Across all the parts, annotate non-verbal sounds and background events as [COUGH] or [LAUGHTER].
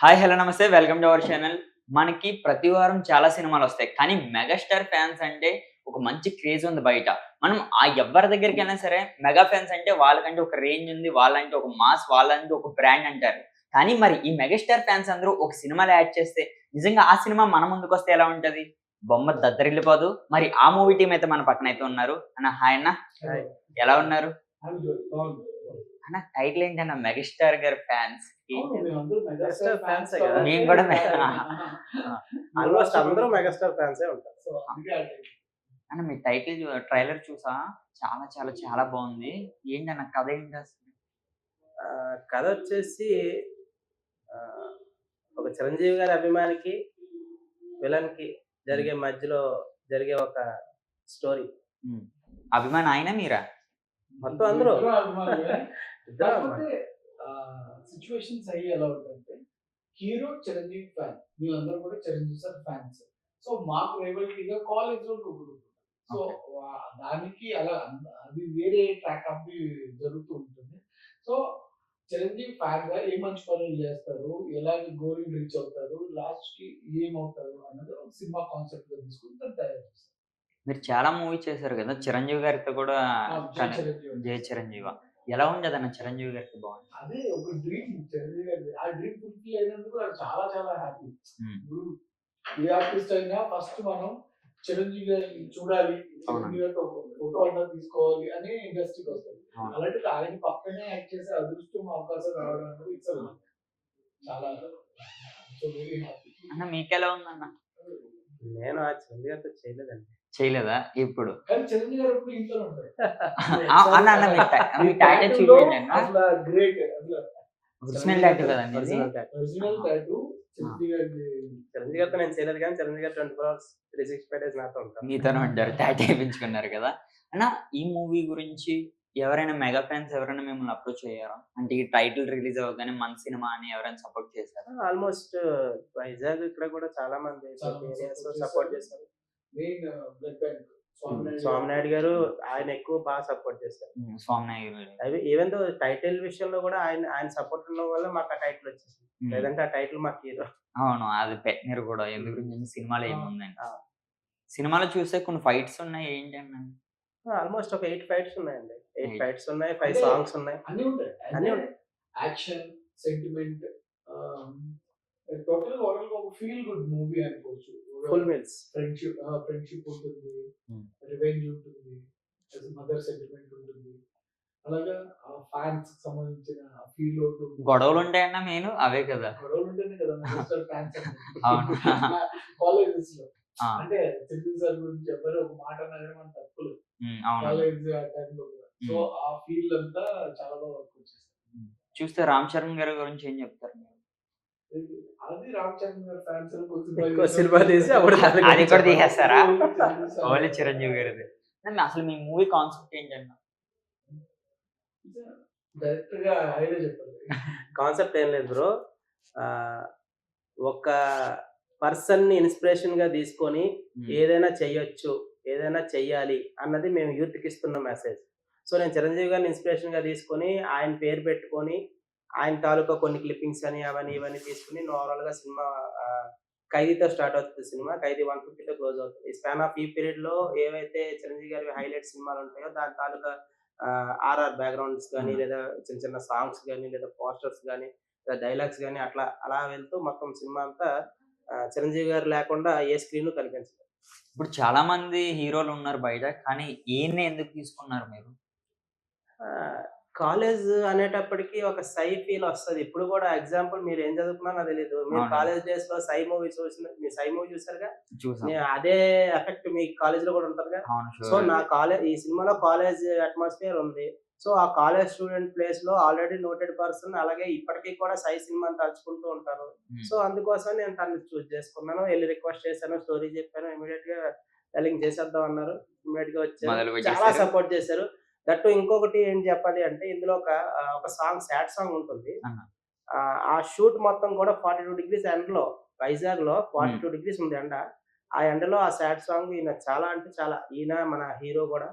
Hi hello నమస్తే. Welcome to our channel మనకి ప్రతి వారం చాలా సినిమాలు వస్తాయి. కానీ మెగాస్టార్ ఫ్యాన్స్ అంటే ఒక మంచి క్రేజ్ ఉంది బయట. మనం ఆ ఎవరి దగ్గరికి అయినా సరే మెగా ఫ్యాన్స్ అంటే వాళ్ళకంటే ఒక రేంజ్ ఉంది వాళ్ళంటే ఒక మాస్ వాళ్ళంటే ఒక బ్రాండ్ అంటారు. కానీ మరి ఈ మెగాస్టార్ ఫ్యాన్స్ అందరూ ఒక సినిమాలో యాడ్ చేస్తే నిజంగా ఆ సినిమా మన ముందుకు వస్తే ఎలా ఉంటది? బొమ్మ దద్దరిల్లిపోదు. మరి ఆ మూవీ టీం అయితే మన పక్కన అయితే ఉన్నారు. అన్న హాయ్ అన్న. ఎలా ఉన్నారు? అన్న టైటిల్ ఏంటన్న మెగాస్టార్ గారి ఫ్యాన్స్ మెగాస్టార్ ఫ్యాన్స్. మేము కూడా మె- ఆల్మోస్ట్ అందరూ మెగాస్టార్ ఫ్యాన్సే ఉంటారు అన్న మీ టైటిల్ ట్రైలర్ చూసా? చాలా చాలా చాలా బాగుంది. ఏంటన్న కథ ఏంటి అసలు? ఆ, కథ వచ్చేసి ఒక చిరంజీవి గారి అభిమానికి విలన్కి జరిగే మధ్యలో జరిగే ఒక స్టోరీ. అభిమాన్ ఆయన మీరా? మొత్తం అందరూ. [LAUGHS] కాకపోతే సిచ్యువేషన్స్ అయ్యి ఎలా ఉంటాయంటే హీరో చిరంజీవి ఫ్యాన్. వీళ్ళందరూ కూడా చిరంజీవి సార్ ఫ్యాన్స్. సో మాకు రైవల్టీగా కాలేజ్లో సో దానికి అలా అది వేరే ట్రాక్ ఆఫ్ జరుగుతూ ఉంటుంది. సో చిరంజీవి ఫ్యాన్గా ఏ మంచి పనులు చేస్తారు? ఎలాగ గోల్ రీచ్ అవుతారు? లాస్ట్కి ఏమవుతారు? అన్నది ఒక సినిమా కాన్సెప్ట్గా తీసుకుని దాన్ని తయారు చేస్తారు. మీరు చాలా మూవీ చేశారు కదా? చిరంజీవి గారితో కూడా. జయ చిరంజీవి. ఎలా ఉండదు అన్న చిరంజీవి గారితో బాగుంది? అదే ఒక డ్రీమ్ చిరంజీవి గారిది. ఆ డ్రీమ్ ఫుల్ఫిల్ అయినందుకు నాకు చాలా చాలా హ్యాపీ. ఇప్పుడు ఏ ఆర్టిస్ట్ అయినా ఫస్ట్ మనం చిరంజీవి గారిని చూడాలి. చిరంజీవి గారితో ఫోటో అన్నా తీసుకోవాలి అని ఇండస్ట్రీకి వస్తుంది. అలాంటిది ఆయన పక్కనే యాక్ట్ చేసే అదృష్టం అవకాశం రావడం అనేది ఇట్స్ చాలా సో వెరీ హ్యాపీ అన్న మీకెలా ఉందన్న? నేను ఆ చిరంజీవి గారితో చేయలేదండి. చేయలేదా? ఇప్పుడు. చిరంజీవి గారు ఎప్పుడు ఇంట్లో ఉంటారు. [LAUGHS] ఆ, అన్న అన్న మీ టై- మీ టైటిల్ చూపించండి అన్న అసలు గ్రేట్ అసలు ఒరిజినల్ టైటిల్ కదండి ఇది? Original title. Original title Chiranjeevi గారి చిరంజీవి గారితో నేను చేయలేదు కానీ Chiranjeevi garu twenty four hours three six five days నాతో ఉంటారు. మీతోనే ఉంటారు. ట్యాట్ వేయించుకున్నారు కదా. అన్న ఈ మూవీ గురించి ఎవరైనా మెగా ఫ్యాన్స్ ఎవరైనా మిమ్మల్ని అప్రోచ్ అయ్యారా? అంటే ఈ టైటిల్ రిలీజ్ అవ్వగానే మన సినిమా అని ఎవరైనా సపోర్ట్ చేశారా? ఆల్మోస్ట్ వైజాగ్ ఇక్కడ కూడా చాలా మంది సపోర్ట్ చేశారు. బ్యాంక్. స్వామినాయుడు గారు ఆయన ఎక్కువ బాగా సపోర్ట్ చేశారు. ఉమ్, స్వామినాయుడు. అవి ఈవెన్ దో టైటిల్ విషయంలో కూడా ఆయన ఆయన సపోర్ట్ ఉండడం వల్ల మాకు ఆ టైటిల్ వచ్చేసింది. ఉమ్, లేదంటే ఆ టైటిల్ మాకు హీరో. అవును అది పెట్టినారు కూడా. ఎందు గురించి సినిమాలో ఏముందని ఆ. సినిమాలో చూస్తే కొన్ని ఫైట్స్ ఉన్నాయి ఏంటి అన్న? ఆల్మోస్ట్ ఒక ఎయిట్ ఫైట్స్ ఉన్నాయండి. ఎయిట్. ఫైట్స్ ఉన్నాయి ఫైవ్ సాంగ్స్ ఉన్నాయి. అన్ని ఉంటాయి. అన్ని అన్ని ఉంటాయి. యాక్షన్ సెంటిమెంట్ టోటల్ ఓవరాల్ ఒక ఫీల్ గుడ్ మూవీ అనుకోవచ్చు. ఫుల్ మీల్స్ ఫ్రెండ్షిప్ ఫ్రెండ్షిప్ ఉంటుంది. Hmm. రివెంజ్ ఉంటుంది. మదర్ సెంటిమెంట్ ఉంటుంది. అలాగా ఫ్యాన్స్ సంబంధించిన ఫీల్ ఉంటుంది. గొడవలు ఉంటాయన్న మెయిన్ అవే కదా. గొడవలు ఉంటేనే కదా ఫ్యాన్స్ అవును. [LAUGHS] కాలేజెస్లో. ఆ, అంటే చిరంజీవి సార్ గురించి ఎవరు ఒక మాట అన్నారు మన తప్పులు అవును. కాలేజ్ ఆ టైంలో కూడా. So Hmm. ఆ ఫీల్ అంతా చాలా బాగా వర్క్ వచ్చేసింది. చూస్తే రామ్ చరణ్ గారి గురించి ఏం చెప్తారు మీరు? అది కూడా. తీసేస్తారా? ఓన్లీ చిరంజీవి గారిది. అన్న, అసలు మీ మూవీ కాన్సెప్ట్ ఏంటన్న డైరెక్ట్గా ఐడియా చెప్పాలి కాన్సెప్ట్ ఏం లేదు బ్రో. ఒక పర్సన్ని ఇన్స్పిరేషన్గా తీసుకొని ఏదైనా చెయ్యొచ్చు ఏదైనా చెయ్యాలి అన్నది మేము యూత్కి ఇస్తున్న మెసేజ్ సో నేను చిరంజీవి గారిని ఇన్స్పిరేషన్గా తీసుకొని ఆయన పేరు పెట్టుకొని ఆయన తాలూకా కొన్ని క్లిప్పింగ్స్ అని అవన్నీ ఇవన్నీ తీసుకుని ఓవరాల్గా సినిమా ఖైదీతో స్టార్ట్ అవుతుంది సినిమా. ఖైదీ వన్ ఫిఫ్టీతో క్లోజ్ అవుతుంది. ఈ స్పాన్ ఆఫ్ ఈ పీరియడ్లో ఏవైతే చిరంజీవి గారి హైలైట్ సినిమాలు ఉంటాయో దాని తాలూకా ఆర్ఆర్ బ్యాక్గ్రౌండ్స్ కానీ Hmm. లేదా చిన్న చిన్న సాంగ్స్ కానీ లేదా పోస్టర్స్ కానీ లేదా డైలాగ్స్ కానీ అట్లా అలా వెళ్తూ మొత్తం సినిమా అంతా చిరంజీవి గారు లేకుండా ఏ స్క్రీన్ కనిపించదు. ఇప్పుడు చాలా మంది హీరోలు ఉన్నారు బయట కానీ ఈయన్ని ఎందుకు తీసుకున్నారు మీరు? కాలేజ్ అనేటప్పటికి ఒక సై ఫీల్ వస్తుంది. ఇప్పుడు కూడా ఎగ్జాంపుల్ మీరు ఏం చదువుకున్నారో నాకు తెలియదు మీరు. కాలేజ్ డేస్లో సై మూవీ చూసిన మీరు సై మూవీ చూసారుగా? అదే ఎఫెక్ట్ మీ కాలేజ్లో కూడా అవును సో. నా కాలేజ్ ఈ సినిమాలో కాలేజ్ అట్మాస్ఫియర్ ఉంది. సో ఆ కాలేజ్ స్టూడెంట్ ప్లేస్లో ఆల్రెడీ నోటెడ్ పర్సన్ అలాగే ఇప్పటికీ కూడా సై సినిమాని తలుచుకుంటూ ఉంటారు. సో అందుకోసం నేను తనని చూస్ చేసుకున్నాను. వెళ్ళి రిక్వెస్ట్ చేశాను. స్టోరీ చెప్పాను. ఇమీడియట్గా టెలింగ్ చేసేద్దాం అన్నారు. ఇమీడియట్గా వచ్చారు. చాలా సపోర్ట్ చేశారు. దట్టు ఇంకొకటి ఏం చెప్పాలి అంటే ఇందులో ఒక ఒక సాంగ్ సాడ్ సాంగ్ ఉంటుంది. ఆ, షూట్ మొత్తం కూడా ఫార్టీ టూ డిగ్రీస్ ఎండలో వైజాగ్లో ఫార్టీ టూ డిగ్రీస్ ఉంది ఎండ. ఆ ఎండలో ఆ సాడ్ సాంగ్ ఈయన చాలా అంటే చాలా ఈయన మన హీరో కూడా.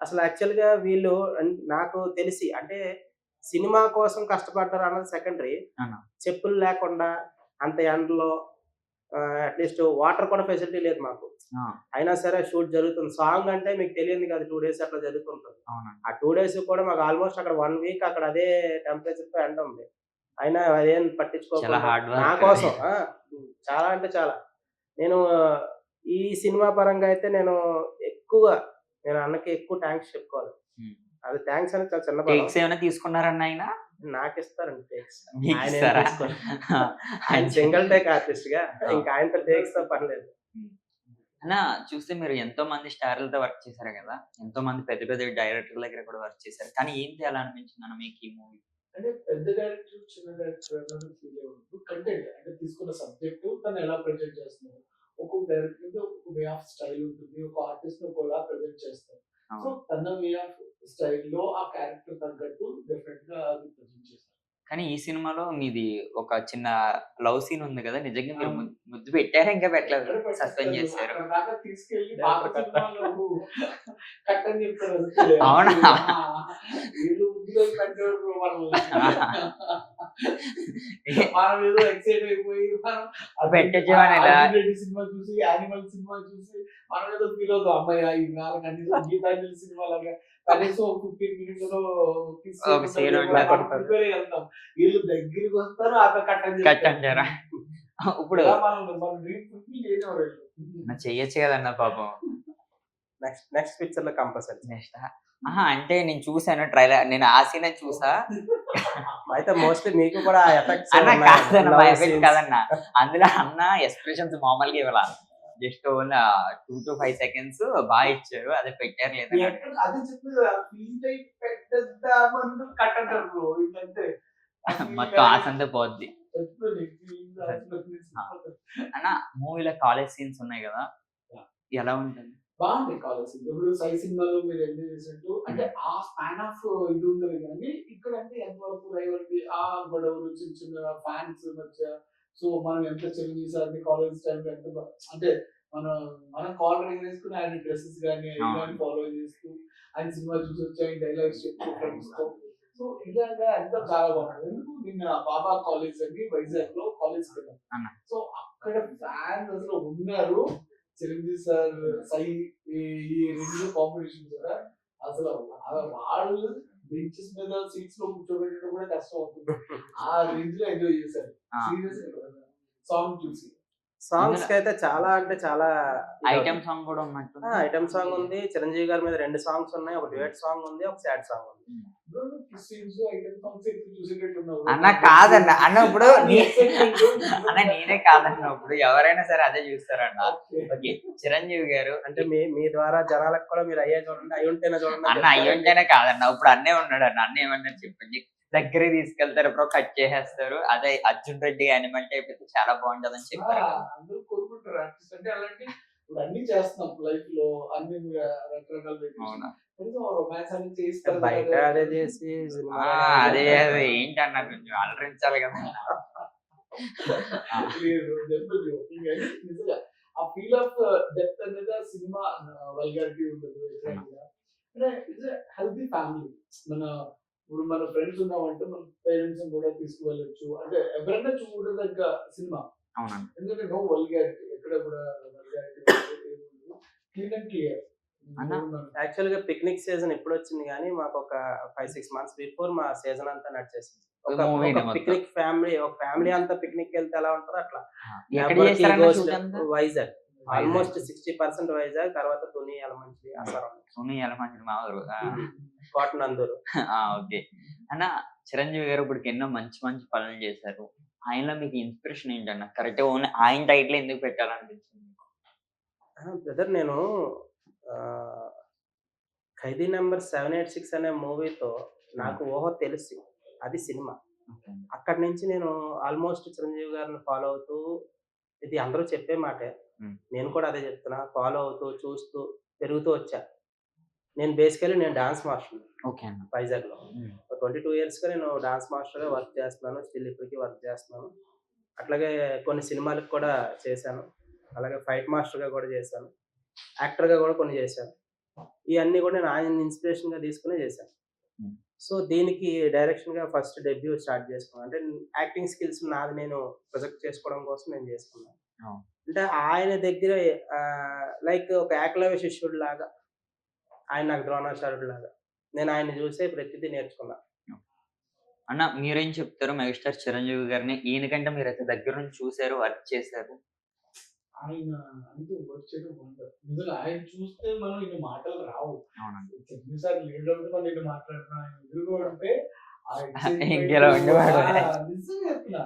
అసలు యాక్చువల్గా వీళ్ళు నాకు తెలిసి అంటే సినిమా కోసం కష్టపడ్డారు అన్నది సెకండరీ. చెప్పులు లేకుండా అంత ఎండలో అట్లీస్ట్ వాటర్ కూడా ఫెసిలిటీ లేదు మాకు. అయినా సరే షూట్ జరుగుతుంది. సాంగ్ అంటే మీకు తెలియదు కదా టూ డేస్ అట్లా జరుగుతుంటుంది. ఆ టూ డేస్ కూడా మాకు ఆల్మోస్ట్ అక్కడ వన్ వీక్ అక్కడ అదే టెంపరేచర్తో ఎండ ఉంది. అయినా అదేం పట్టించుకోకుండా. నా. కోసం చాలా అంటే చాలా. నేను ఈ సినిమా పరంగా అయితే నేను ఎక్కువ నేను అన్నకి ఎక్కువ థ్యాంక్స్ చెప్పుకోవాలి. అది థ్యాంక్స్ అనేది చాలా చిన్న తీసుకున్నారన్న ఆయన నాకు ఇస్తారండి టేక్స్ ఆయన సింగిల్ టేక్ ఆర్టిస్ట్గా ఇంకా ఆయనతో టేక్స్తో పని లేదు అన్న చూస్తే మీరు ఎంతో మంది స్టార్లతో వర్క్ చేశారు కదా? ఎంతో మంది పెద్ద పెద్ద డైరెక్టర్ దగ్గర కూడా వర్క్ చేశారు. కానీ ఏం చేయాలనిపించింది అన్న మీకు ఈ మూవీ అంటే పెద్ద డైరెక్టర్ చిన్న డైరెక్టర్ అన్నది ఫీల్ అవ్వదు కంటెంట్ అంటే తీసుకున్న సబ్జెక్ట్ తను ఎలా ప్రజెంట్ చేస్తున్నారు ఒక్కొక్క డైరెక్టర్ ఒక్కొక్క వే ఆఫ్ స్టైల్ ఉంటుంది. ఒక ఆర్టిస్ట్ ఒకలా ప్రజెంట్ చేస్తారు. సో తన వే ఆఫ్ స్టైల్లో ఆ క్యారెక్టర్ తగ్గట్టు డెఫినెట్గా అది కానీ ఈ సినిమాలో మీది ఒక చిన్న లవ్ సీన్ ఉంది కదా నిజంగా మీరు ముద్దు పెట్టారా? ఇంకా పెట్టలేదు. సస్పెండ్ చేశారు. అవునా? [LAUGHS] మనం ఏదో ఎక్సైట్ అయిపోయి మనం సినిమా చూసి యానిమల్ సినిమా చూసి మనం ఏదో ఫీల్ అవుతాం. అమ్మాయి ఈ వేళ కనీసం గీతాంజలి సినిమా లాగా. ఫిఫ్టీన్ మినిట్స్లో వెళ్తాం. వీళ్ళు దగ్గరికి వస్తారు ఇప్పుడు చెయ్యొచ్చు కదన్న పాపం. నెక్స్ట్ నెక్స్ట్ పిక్చర్లో కంపల్సరీ. నెక్స్ట్ ఆహా అంటే నేను చూసాను ట్రైలర్ నేను ఆ సీన్ చూసా. అయితే మోస్ట్లీ మీకు కూడా ఎఫెక్ట్స్ అన్న కాదన్న మా ఎఫెక్ట్ కాదన్న. అందులో అన్న ఎక్స్ప్రెషన్స్ మామూలుగా ఇవ్వాల. Just only two to five seconds బాగా ఇచ్చారు అదే పెట్టారు లేదా మొత్తం ఆసంతా పోద్ది. అన్న మూవీలో కాలేజ్ సీన్స్ ఉన్నాయి కదా. ఎలా ఉంటుంది? బాగుంది కాలేజ్ ఇప్పుడు సై సినిమాలో మీరు ఎంజాయ్ చేసినట్టు అంటే ఆ స్పాన్ ఆఫ్ ఇది ఉండదు కానీ ఇక్కడ అంటే ఎంతవరకు రైవల్టీ ఆ గొడవలు చిన్న చిన్న ఫ్యాన్స్ మధ్య సో మనం ఎంత చిరంజీవి సార్ని కాలేజ్ టైం ఎంత అంటే మనం మనం కాలర్ వేసుకుని ఆయన డ్రెస్సెస్ కానీ. ఫాలో చేస్తూ ఆయన సినిమా చూసి వచ్చి ఆయన డైలాగ్స్ చెప్తూ [LAUGHS] సో ఇలాగా ఎంతో చాలా బాగుంది. ఎందుకు నిన్న బాబా కాలేజ్ అని వైజాగ్లో కాలేజ్. వెళ్ళాం సో అక్కడ ఫ్యాన్స్ అసలు ఉన్నారు. చిరంజీవి సార్ సై ఈ రెండు కాంపిటీషన్ కూడా అసలు వాళ్ళు బెంచెస్ మీద సీట్స్లో కూర్చోబెట్టడం కూడా కష్టం అవుతుంది. ఆ రేంజ్లో ఎంజాయ్ చేశారు. సీరియస్ సాంగ్ చూసి. సాంగ్స్కి అయితే చాలా అంటే చాలా ఐటమ్ సాంగ్ కూడా ఉన్నట్టు ఐటమ్ సాంగ్ ఉంది. చిరంజీవి గారి మీద రెండు సాంగ్స్ ఉన్నాయి. ఒక డ్యూయట్ సాంగ్ ఉంది. ఒక సాడ్ సాంగ్ ఉంది. అన్న కాదన్న. అన్న ఇప్పుడు. [LAUGHS] అన్న నేనే కాదన్న. ఇప్పుడు ఎవరైనా సరే అదే చూస్తారన్న. ఓకే. చిరంజీవి గారు అంటే మీ మీ ద్వారా జనాలకు కూడా మీరు అయ్యే చూడండి అయి ఉంటేనే చూడండి అన్న అయ్యుంటేనే కాదన్న. ఇప్పుడు అన్నే ఉన్నాడు అన్న అన్న ఏమన్నా చెప్పండి? దగ్గరికి తీసుకెళ్తారు ఇప్పుడు కట్ చేసేస్తారు. అదే అర్జున్ రెడ్డి యానిమల్ టైప్ అయితే చాలా బాగుంటది అని చెప్పారు. అందరూ కోరుకుంటారు ఆర్టిస్ట్ అంటే అలాంటి ఇప్పుడు అన్ని చేస్తున్నాం లైఫ్లో అన్ని రకరకాల బయట అదే చేసి అదే అదే. ఏంటన్న కొంచెం అలరించాలి కదా. [LAUGHS] ఆ ఫీల్ ఆఫ్ డెప్త్ అనేది ఆ సినిమా వల్గారిటీ ఉంటుంది హెల్తీ ఫ్యామిలీ మన ఇప్పుడు మన ఫ్రెండ్స్ ఉన్నామంటే మన పేరెంట్స్ కూడా తీసుకువెళ్ళొచ్చు. అంటే ఎవరైనా చూడదగ్గ సినిమా. అవునండి. ఎందుకంటే నో వల్గారిటీ ఎక్కడ కూడా వల్గారిటీ క్లీన్ అండ్ క్లియర్ అన్న, యాక్చువల్గా పిక్నిక్ సీజన్ ఎప్పుడు వచ్చింది కానీ మాకు ఒక ఫైవ్ సిక్స్ మంత్స్ బిఫోర్ మా సీజన్ అంతా నడిచేసింది. పిక్నిక్ ఫ్యామిలీ ఒక ఫ్యామిలీ అంతా పిక్నిక్ వెళ్తే ఎలా ఉంటుందో అట్లా. Vizag almost sixty percent Vizag తర్వాత తుని అలమంచి అసరం సునీ ఎలమంచి మామూలు. కాటన్ అందరు [LAUGHS] ఓకే. అన్న చిరంజీవి గారు ఇప్పుడు ఎన్నో మంచి మంచి పనులు చేశారు. ఆయనలో మీకు ఇన్స్పిరేషన్ ఏంటన్న? కరెక్ట్ ఓన్లీ ఆయన టైటిల్ ఎందుకు పెట్టాలనిపించింది బ్రదర్ నేను Khaidi number seven eight six అనే మూవీతో నాకు ఊహ తెలిసి అది సినిమా. అక్కడి నుంచి నేను ఆల్మోస్ట్ చిరంజీవి గారిని ఫాలో అవుతూ ఇది అందరూ చెప్పే మాటే Hmm. నేను కూడా అదే చెప్తున్నా. ఫాలో అవుతూ చూస్తూ పెరుగుతూ వచ్చా. నేను బేసికలీ నేను డాన్స్ మాస్టర్ ఓకే వైజాగ్లో. ఉమ్. ట్వంటీ టూ ఇయర్స్గా నేను డాన్స్ మాస్టర్గా వర్క్ చేస్తున్నాను. స్టిల్ ఇప్పటికీ వర్క్ చేస్తున్నాను. అట్లాగే కొన్ని సినిమాలకు కూడా చేశాను. అలాగే ఫైట్ మాస్టర్గా కూడా చేశాను. యాక్టర్గా కూడా కొన్ని చేశాను. ఇవన్నీ కూడా నేను ఆయన ఇన్స్పిరేషన్గా తీసుకునే చేశాను. సో దీనికి డైరెక్షన్గా ఫస్ట్ డెబ్యూ స్టార్ట్ చేసుకున్నాను. అంటే యాక్టింగ్ స్కిల్స్ నాది నేను ప్రొజెక్ట్ చేసుకోవడం కోసం నేను చేసుకున్నాను. అంటే ఆయన దగ్గర లైక్ ఒక ఏకలవ్య శిష్యుడు లాగా ఆయన నాకు ద్రోణాచార్యుడు లాగా నేను ఆయన చూసే ప్రతిదీ నేర్చుకున్నా. అన్న మీరేం చెప్తారు? మెగాస్టార్ చిరంజీవి గారిని. ఈయనకంటే మీరు అయితే దగ్గర నుంచి చూసారు వర్క్ చేశారు? ఆయన అంటూ వచ్చేది ఉండదు నిజంగా ఆయన చూస్తే మనం ఇన్ని మాటలు రావు. అవునండి. ఎన్నిసార్లు లేడప్పుడు మనం ఇన్ని మాట్లాడుతున్నాం. [LAUGHS] ఆ, నిజంగా చెప్తున్నా.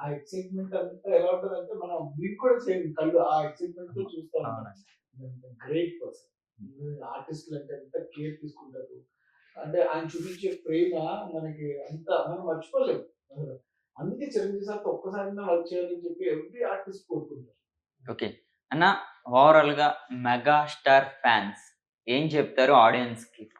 ఆ ఎక్సైట్మెంట్ అంతా ఎలా ఉంటుంది అంటే మనం మీకు కూడా సేమ్ కళ్ళు ఆ ఎక్సైట్మెంట్తో చూస్తాం. గ్రేట్ పర్సన్ ఆర్టిస్టులు అంటే ఎంత కేర్ తీసుకుంటారు. అంటే ఆయన చూపించే ప్రేమ మనకి అంత మనం మర్చిపోలేము. అందుకే చిరంజీవి సార్ ఒక్కసారి వర్క్ చేయాలని చెప్పి ఎవ్రీ ఆర్టిస్ట్ కోరుకుంటారు. ఓకే. అన్న ఓవరాల్గా మెగా స్టార్ ఫ్యాన్స్ ఏం చెప్తారు ఆడియన్స్కి?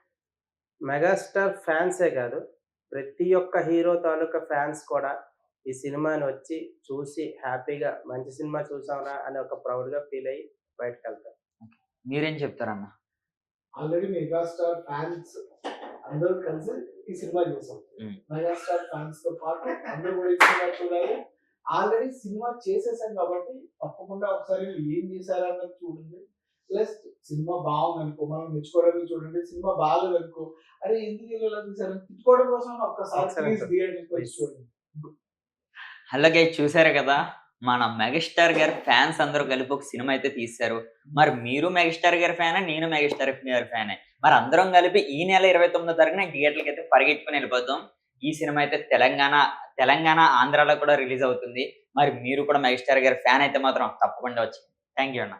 మెగాస్టార్ ఫ్యాన్సే కాదు ప్రతి ఒక్క హీరో తాలూకా ఫ్యాన్స్ కూడా ఈ సినిమాని వచ్చి చూసి హ్యాపీగా మంచి సినిమా చూసాంరా అని ఒక ప్రౌడ్గా ఫీల్ అయ్యి బయటకు వెళ్తారు మీరేం చెప్తారన్న ఆల్రెడీ మెగాస్టార్ ఫ్యాన్స్ అందరూ కలిసి ఈ సినిమా చేసాం. మెగాస్టార్ ఫ్యాన్స్తో పాటు అందరూ కూడా ఈ సినిమా చూడాలి. ఆల్రెడీ సినిమా చేసేసాం కాబట్టి తప్పకుండా ఒకసారి ఏం చేశారు అన్నది చూడండి. ప్లస్ సినిమా బాగుంది అనుకో మనం మెచ్చుకోవడానికి చూడండి సినిమా బాగాలేదు అనుకో అరే ఎందుకు ఇలా తీసారు తిట్టుకోవడం కోసం ఒక్కసారి ఒకసారి ప్లీజ్ చూడండి. థియేటర్కి వచ్చి Please. చూడండి అలాగే చూసారు కదా? మన మెగాస్టార్ గారి ఫ్యాన్స్ అందరూ కలిపి ఒక సినిమా అయితే తీశారు. మరి మీరు మెగాస్టార్ గారి ఫ్యాన్? నేను మెగాస్టార్ గారి ఫ్యాన్. మరి అందరం కలిపి ఈ నెల ఇరవై తొమ్మిదో తారీఖున థియేటర్కి అయితే పరిగెట్టుకుని వెళ్ళిపోతాం. ఈ సినిమా అయితే తెలంగాణ తెలంగాణ ఆంధ్రాలో కూడా రిలీజ్ అవుతుంది. మరి మీరు కూడా మెగాస్టార్ గారి ఫ్యాన్ అయితే మాత్రం తప్పకుండా వచ్చి. థ్యాంక్ యూ అన్న